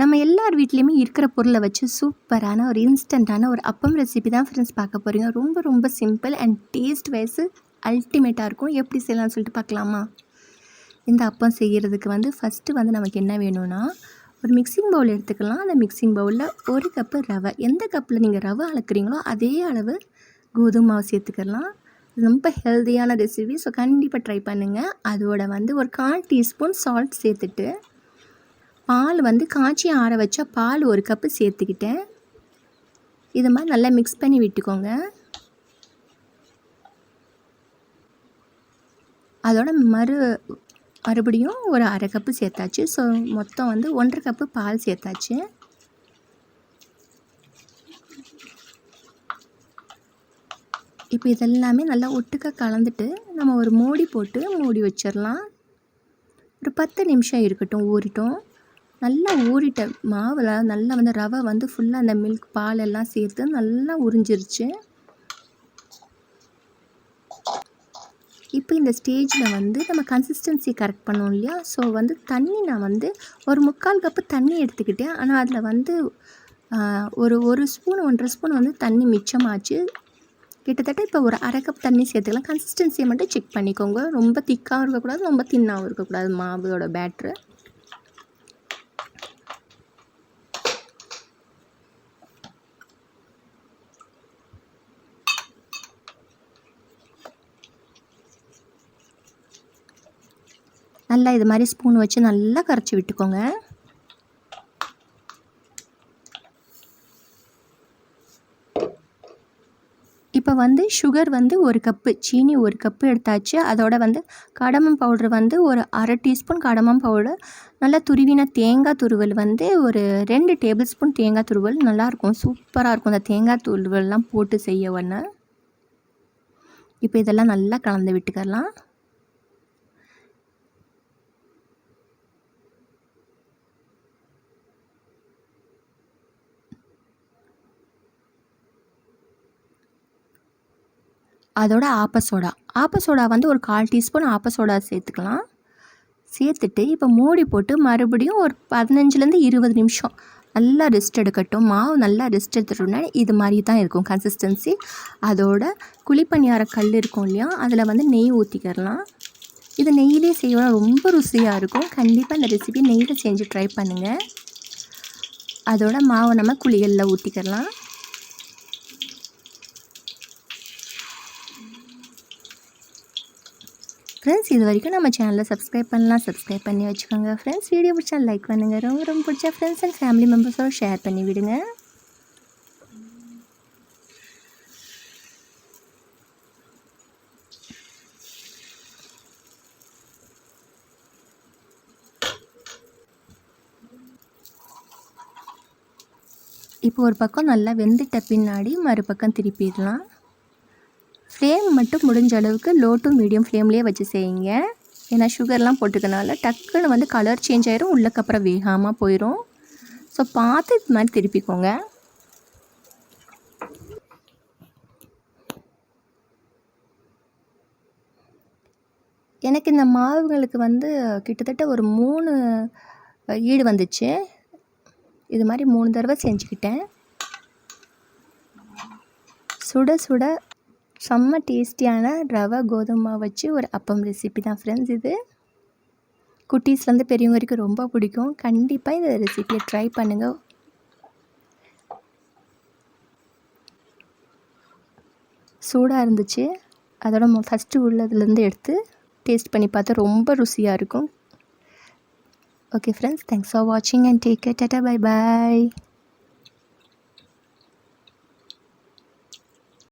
நம்ம எல்லார் வீட்லேயுமே இருக்கிற பொருளை வச்சு சூப்பரான ஒரு இன்ஸ்டண்ட்டான ஒரு அப்பம் ரெசிபி தான் ஃப்ரெண்ட்ஸ் பார்க்க போகிறீங்க ரொம்ப ரொம்ப சிம்பிள் அண்ட் டேஸ்ட் வைஸு அல்டிமேட்டாக இருக்கும். எப்படி செய்யலாம்னு சொல்லிட்டு பார்க்கலாமா? இந்த அப்பம் செய்கிறதுக்கு வந்து ஃபஸ்ட்டு வந்து நமக்கு என்ன வேணும்னா ஒரு மிக்சிங் பவுல் எடுத்துக்கலாம். அந்த மிக்சிங் பவுலில் ஒரு கப்பு ரவை. எந்த கப்பில் நீங்கள் ரவை அளக்குறீங்களோ அதே அளவு கோதுமை மாவு சேர்த்துக்கலாம். ரொம்ப ஹெல்த்தியான ரெசிபி ஸோ கண்டிப்பாக ட்ரை பண்ணுங்கள் அதோட வந்து ஒரு கால் டீஸ்பூன் சால்ட் சேர்த்துட்டு பால் வந்து காய்ச்சி ஆற வச்சா பால் ஒரு கப்பு சேர்த்துக்கிட்டேன். இது மாதிரி நல்லா மிக்ஸ் பண்ணி விட்டுக்கோங்க. அதோட மறு மறுபடியும் ஒரு அரை கப்பு சேர்த்தாச்சு. ஸோ மொத்தம் வந்து ஒன்றரை கப்பு பால் சேர்த்தாச்சு. இப்போ இதெல்லாமே நல்லா ஒட்டுக்க கலந்துட்டு நம்ம ஒரு மூடி போட்டு மூடி வச்சிடலாம். ஒரு பத்து நிமிஷம் இருக்கட்டும் ஊறிட்டோம். நல்லா ஊறிட்ட மாவில் நல்லா வந்து ரவை வந்து ஃபுல்லாக அந்த மில்க் பால் எல்லாம் சேர்த்து நல்லா உறிஞ்சிருச்சு. இப்போ இந்த ஸ்டேஜில் வந்து நம்ம கன்சிஸ்டன்சி கரெக்ட் பண்ணோம் இல்லையா? ஸோ வந்து தண்ணி நான் வந்து ஒரு முக்கால் கப்பு தண்ணி எடுத்துக்கிட்டேன். ஆனால் அதில் வந்து ஒரு ஒரு ஸ்பூன் ஒன்றரை ஸ்பூன் வந்து தண்ணி மிச்சமாச்சு. கிட்டத்தட்ட இப்போ ஒரு அரை கப் தண்ணி சேர்த்துக்கலாம். கன்சிஸ்டன்சியை மட்டும் செக் பண்ணிக்கோங்க. ரொம்ப திக்காகவும் இருக்கக்கூடாது ரொம்ப தின்னாகவும் இருக்கக்கூடாது மாவோட பேட்ரு நல்லா இது மாதிரி ஸ்பூன் வச்சு நல்லா கரைச்சி விட்டுக்கோங்க. இப்போ வந்து சுகர் வந்து ஒரு கப்பு சீனி ஒரு கப்பு எடுத்தாச்சு. அதோட வந்து கடமம் பவுடர் வந்து ஒரு அரை டீஸ்பூன் கடமம் பவுடர் நல்லா துருவின தேங்காய் துருவல் வந்து ஒரு ரெண்டு டேபிள் ஸ்பூன் தேங்காய் துருவல். நல்லாயிருக்கும் சூப்பராக இருக்கும். அந்த தேங்காய் துருவல்லாம் போட்டு செய்ய ஒன்று இப்போ இதெல்லாம் நல்லா கலந்து விட்டுக்கலாம் அதோட ஆப்பசோடா ஆப்பசோடா வந்து ஒரு கால் டீஸ்பூன் ஆப்பசோடா சேர்த்துக்கலாம். சேர்த்துட்டு இப்போ மூடி போட்டு மறுபடியும் ஒரு பதினஞ்சுலேருந்து இருபது நிமிஷம் நல்லா ரெஸ்ட் எடுக்கட்டும். மாவு நல்லா ரெஸ்ட் எடுத்துட்டோம்னா இது மாதிரி தான் இருக்கும் கன்சிஸ்டன்சி அதோட குழிப்பணியார கல் இருக்கும் இல்லையா அதில் வந்து நெய் ஊற்றிக்கிறலாம் இது நெய்யிலே செய்யணும் ரொம்ப ருசியாக இருக்கும். கண்டிப்பாக இந்த ரெசிபி நெய்யில் செஞ்சு ட்ரை பண்ணுங்கள் அதோட மாவை நம்ம குழிகளில் ஊற்றிக்கிறலாம் ஃப்ரெண்ட்ஸ் இது வரைக்கும் நம்ம சேனலில் சப்ஸ்கிரைப் பண்ணலாம். சப்ஸ்கிரைப் பண்ணி வச்சுக்கோங்க. ஃப்ரெண்ட்ஸ் வீடியோ பிடிச்சா லைக் பண்ணுங்கள் ரொம்ப ரொம்ப பிடிச்சா ஃப்ரெண்ட்ஸ் அண்ட் ஃபேமிலி மெம்பர்ஸோட ஷேர் பண்ணி விடுங்க. இப்போ ஒரு பக்கம் நல்லா வெந்துட்ட பின்னாடி மறுபக்கம் திருப்பிடலாம். ஃப்ளேம் மட்டும் முடிஞ்ச அளவுக்கு லோ டு மீடியம் ஃப்ளேம்லேயே வச்சு செய்யுங்க. ஏன்னா சுகர்லாம் போட்டுக்கனால டக்குன்னு வந்து கலர் சேஞ்ச் ஆகிரும் உள்ளக்கப்புறம் வேகாமல் போயிடும் ஸோ பார்த்து இது மாதிரி திருப்பிக்கோங்க. எனக்கு இந்த மாவுகளுக்கு வந்து கிட்டத்தட்ட ஒரு மூணு ஈடு வந்துச்சு. இது மாதிரி மூணு தடவை செஞ்சுக்கிட்டேன். சுட சுட செம்ம டேஸ்டியான ரவை கோதுமை வச்சு ஒரு அப்பம் ரெசிபி தான் ஃப்ரெண்ட்ஸ் இது. குட்டீஸ்லேருந்து பெரியவங்க வரைக்கும் ரொம்ப பிடிக்கும். கண்டிப்பாக இந்த ரெசிபியை ட்ரை பண்ணுங்கள் சூடாக இருந்துச்சு. அதோட ஃபஸ்ட்டு உள்ளதுலேருந்து எடுத்து டேஸ்ட் பண்ணி பார்த்தா ரொம்ப ருசியாக இருக்கும். ஓகே ஃப்ரெண்ட்ஸ் தேங்க்ஸ் ஃபார் வாட்சிங் and take care tata bye bye